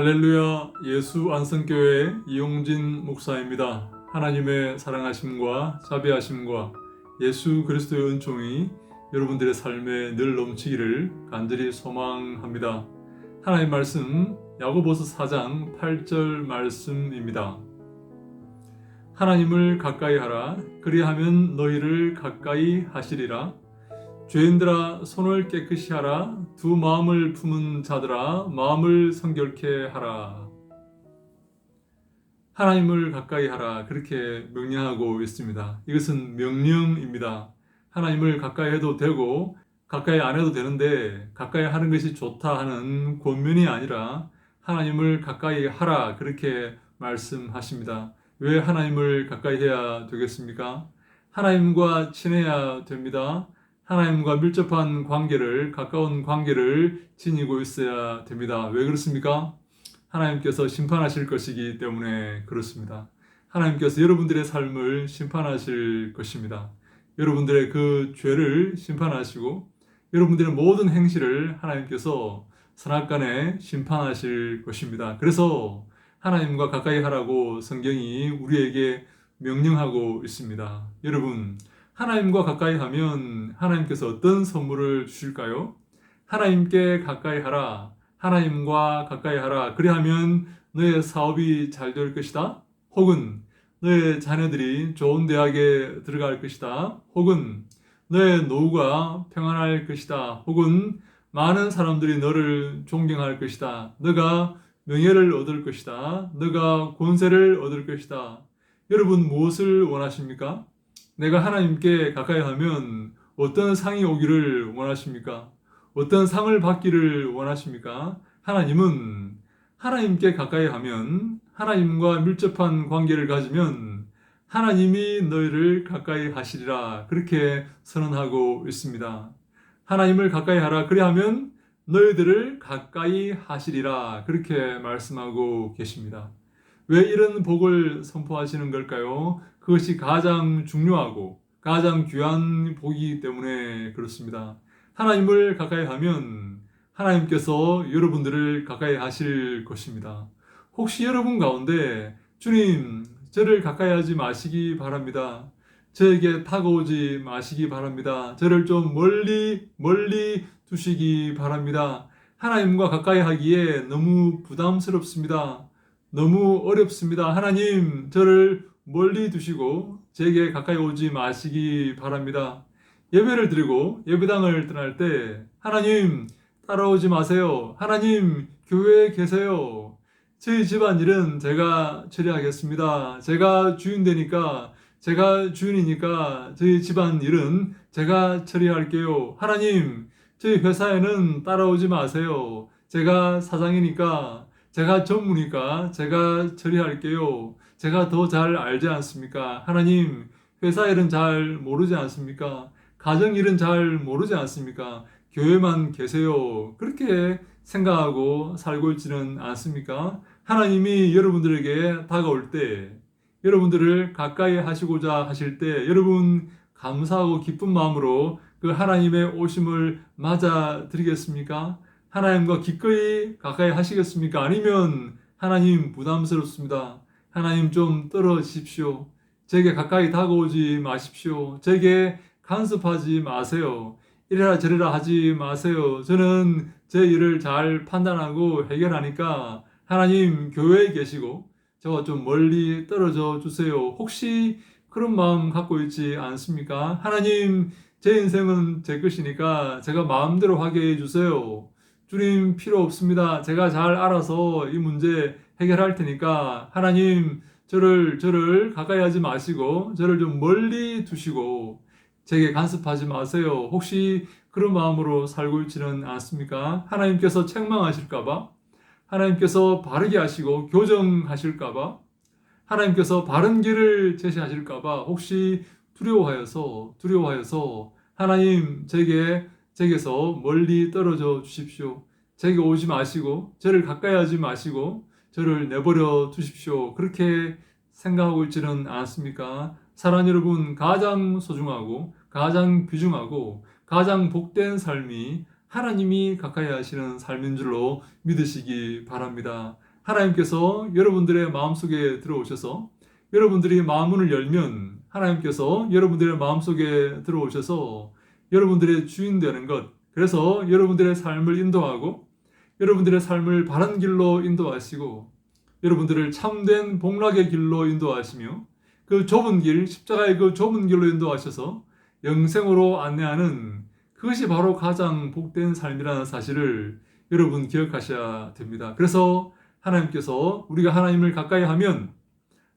할렐루야 예수 안성교회 이용진 목사입니다. 하나님의 사랑하심과 자비하심과 예수 그리스도의 은총이 여러분들의 삶에 늘 넘치기를 간절히 소망합니다. 하나님 말씀 야고보서 4장 8절 말씀입니다. 하나님을 가까이 하라 그리하면 너희를 가까이 하시리라 죄인들아 손을 깨끗이 하라 두 마음을 품은 자들아 마음을 성결케 하라 하나님을 가까이 하라 그렇게 명령하고 있습니다. 이것은 명령입니다. 하나님을 가까이 해도 되고 가까이 안 해도 되는데 가까이 하는 것이 좋다 하는 권면이 아니라 하나님을 가까이 하라 그렇게 말씀하십니다. 왜 하나님을 가까이 해야 되겠습니까? 하나님과 친해야 됩니다. 하나님과 밀접한 관계를 가까운 관계를 지니고 있어야 됩니다. 왜 그렇습니까? 하나님께서 심판하실 것이기 때문에 그렇습니다. 하나님께서 여러분들의 삶을 심판하실 것입니다. 여러분들의 그 죄를 심판하시고 여러분들의 모든 행실을 하나님께서 선악간에 심판하실 것입니다. 그래서 하나님과 가까이 하라고 성경이 우리에게 명령하고 있습니다. 여러분, 하나님과 가까이 하면 하나님께서 어떤 선물을 주실까요? 하나님께 가까이 하라. 하나님과 가까이 하라. 그리하면 너의 사업이 잘 될 것이다. 혹은 너의 자녀들이 좋은 대학에 들어갈 것이다. 혹은 너의 노후가 평안할 것이다. 혹은 많은 사람들이 너를 존경할 것이다. 너가 명예를 얻을 것이다. 너가 권세를 얻을 것이다. 여러분 무엇을 원하십니까? 내가 하나님께 가까이 하면 어떤 상이 오기를 원하십니까? 어떤 상을 받기를 원하십니까? 하나님은 하나님께 가까이 하면 하나님과 밀접한 관계를 가지면 하나님이 너희를 가까이 하시리라 그렇게 선언하고 있습니다. 하나님을 가까이 하라 그리하면 너희들을 가까이 하시리라 그렇게 말씀하고 계십니다. 왜 이런 복을 선포하시는 걸까요? 그것이 가장 중요하고 가장 귀한 복이기 때문에 그렇습니다. 하나님을 가까이 하면 하나님께서 여러분들을 가까이 하실 것입니다. 혹시 여러분 가운데 주님, 저를 가까이 하지 마시기 바랍니다. 저에게 다가오지 마시기 바랍니다. 저를 좀 멀리, 멀리 두시기 바랍니다. 하나님과 가까이 하기에 너무 부담스럽습니다. 너무 어렵습니다. 하나님, 저를 멀리 두시고 제게 가까이 오지 마시기 바랍니다. 예배를 드리고 예배당을 떠날 때 하나님 따라오지 마세요. 하나님 교회에 계세요. 저희 집안 일은 제가 처리하겠습니다. 제가 주인 되니까 제가 주인이니까 저희 집안 일은 제가 처리할게요. 하나님 저희 회사에는 따라오지 마세요. 제가 사장이니까 제가 전무니까 제가 처리할게요. 제가 더 잘 알지 않습니까? 하나님, 회사 일은 잘 모르지 않습니까? 가정 일은 잘 모르지 않습니까? 교회만 계세요. 그렇게 생각하고 살고 있지는 않습니까? 하나님이 여러분들에게 다가올 때, 여러분들을 가까이 하시고자 하실 때, 여러분 감사하고 기쁜 마음으로 그 하나님의 오심을 맞아 드리겠습니까? 하나님과 기꺼이 가까이 하시겠습니까? 아니면 하나님 부담스럽습니다. 하나님 좀 떨어지십시오. 제게 가까이 다가오지 마십시오. 제게 간섭하지 마세요. 이래라 저래라 하지 마세요. 저는 제 일을 잘 판단하고 해결하니까 하나님 교회에 계시고 저와 좀 멀리 떨어져 주세요. 혹시 그런 마음 갖고 있지 않습니까? 하나님 제 인생은 제 것이니까 제가 마음대로 하게 해주세요. 주님 필요 없습니다. 제가 잘 알아서 이 문제 해결할 테니까 하나님 저를 저를 가까이 하지 마시고 저를 좀 멀리 두시고 제게 간섭하지 마세요. 혹시 그런 마음으로 살고 있지는 않습니까? 하나님께서 책망하실까봐 하나님께서 바르게 하시고 교정하실까봐 하나님께서 바른 길을 제시하실까봐 혹시 두려워하여서 두려워하여서 하나님 제게 제게서 멀리 떨어져 주십시오. 제게 오지 마시고 저를 가까이 하지 마시고 저를 내버려 두십시오. 그렇게 생각하고 있지는 않습니까? 사랑 여러분 가장 소중하고 가장 귀중하고 가장 복된 삶이 하나님이 가까이 하시는 삶인 줄로 믿으시기 바랍니다. 하나님께서 여러분들의 마음속에 들어오셔서 여러분들이 마음문을 열면 하나님께서 여러분들의 마음속에 들어오셔서 여러분들의 주인 되는 것 그래서 여러분들의 삶을 인도하고 여러분들의 삶을 바른 길로 인도하시고 여러분들을 참된 복락의 길로 인도하시며 그 좁은 길 십자가의 그 좁은 길로 인도하셔서 영생으로 안내하는 그것이 바로 가장 복된 삶이라는 사실을 여러분 기억하셔야 됩니다. 그래서 하나님께서 우리가 하나님을 가까이 하면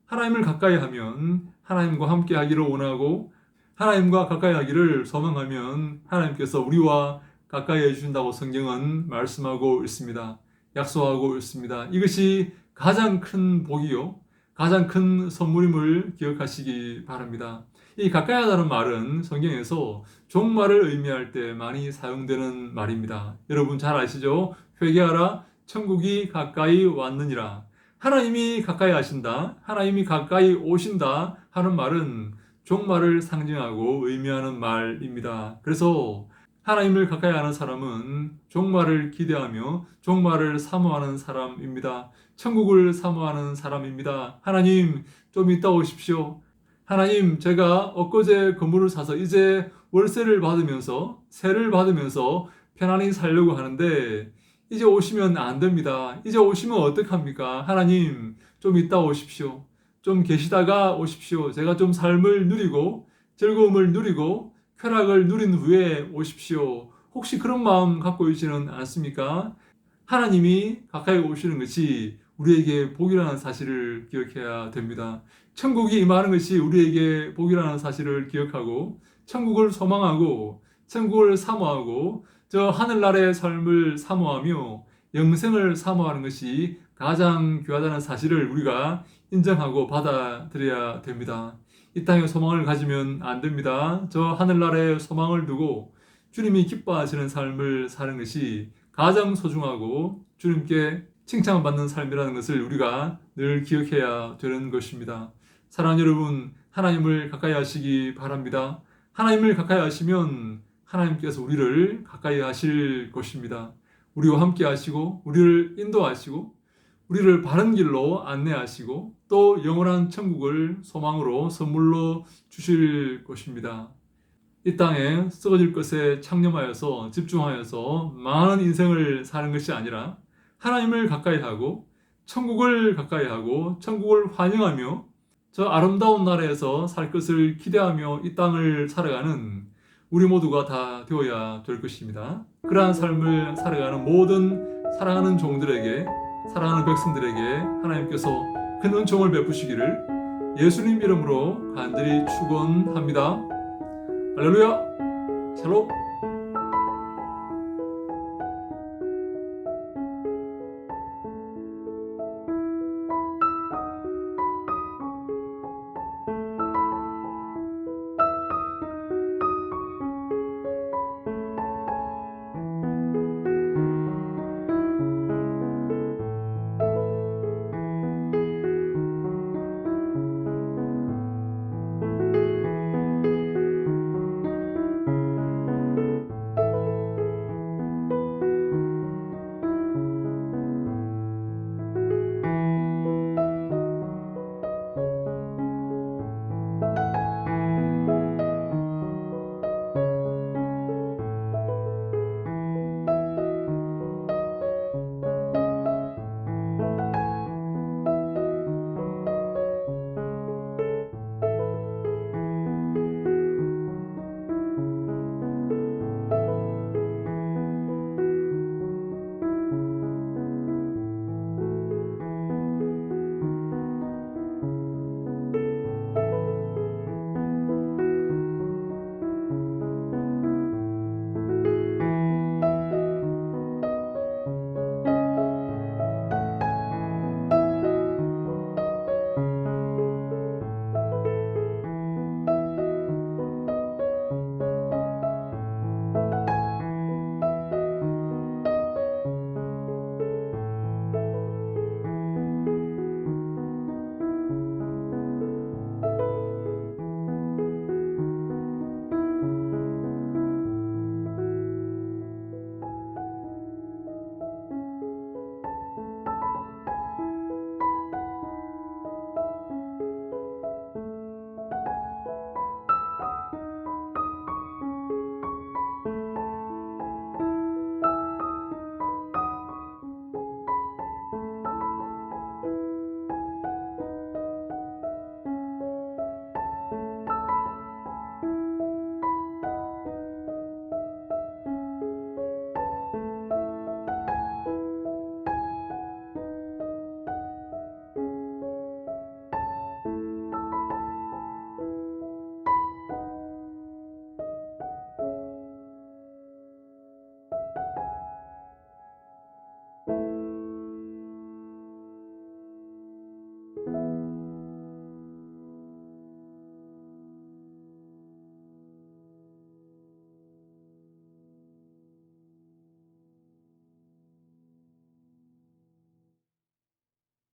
하나님을 가까이 하면 하나님과 함께 하기를 원하고 하나님과 가까이 하기를 소망하면 하나님께서 우리와 가까이 해주신다고 성경은 말씀하고 있습니다. 약속하고 있습니다. 이것이 가장 큰 복이요. 가장 큰 선물임을 기억하시기 바랍니다. 이 가까이 하다는 말은 성경에서 종말을 의미할 때 많이 사용되는 말입니다. 여러분 잘 아시죠? 회개하라 천국이 가까이 왔느니라. 하나님이 가까이 하신다. 하나님이 가까이 오신다 하는 말은 종말을 상징하고 의미하는 말입니다. 그래서 하나님을 가까이 하는 사람은 종말을 기대하며 종말을 사모하는 사람입니다. 천국을 사모하는 사람입니다. 하나님 좀 이따 오십시오. 하나님 제가 엊그제 건물을 사서 이제 월세를 받으면서 세를 받으면서 편안히 살려고 하는데 이제 오시면 안 됩니다. 이제 오시면 어떡합니까? 하나님 좀 이따 오십시오. 좀 계시다가 오십시오. 제가 좀 삶을 누리고 즐거움을 누리고 쾌락을 누린 후에 오십시오. 혹시 그런 마음 갖고 있지는 않습니까? 하나님이 가까이 오시는 것이 우리에게 복이라는 사실을 기억해야 됩니다. 천국이 임하는 것이 우리에게 복이라는 사실을 기억하고 천국을 소망하고 천국을 사모하고 저 하늘나라의 삶을 사모하며 영생을 사모하는 것이 가장 귀하다는 사실을 우리가 인정하고 받아들여야 됩니다. 이 땅에 소망을 가지면 안 됩니다. 저 하늘나라에 소망을 두고 주님이 기뻐하시는 삶을 사는 것이 가장 소중하고 주님께 칭찬받는 삶이라는 것을 우리가 늘 기억해야 되는 것입니다. 사랑하는 여러분, 하나님을 가까이 하시기 바랍니다. 하나님을 가까이 하시면 하나님께서 우리를 가까이 하실 것입니다. 우리와 함께 하시고, 우리를 인도하시고, 우리를 바른 길로 안내하시고, 또 영원한 천국을 소망으로 선물로 주실 것입니다. 이 땅에 썩어질 것에 창념하여서 집중하여서 많은 인생을 사는 것이 아니라 하나님을 가까이 하고 천국을 가까이 하고 천국을 환영하며 저 아름다운 나라에서 살 것을 기대하며 이 땅을 살아가는 우리 모두가 다 되어야 될 것입니다. 그러한 삶을 살아가는 모든 사랑하는 종들에게 사랑하는 백성들에게 하나님께서 큰 은총을 베푸시기를 예수님 이름으로 간절히 축원합니다. 할렐루야. 샬롬.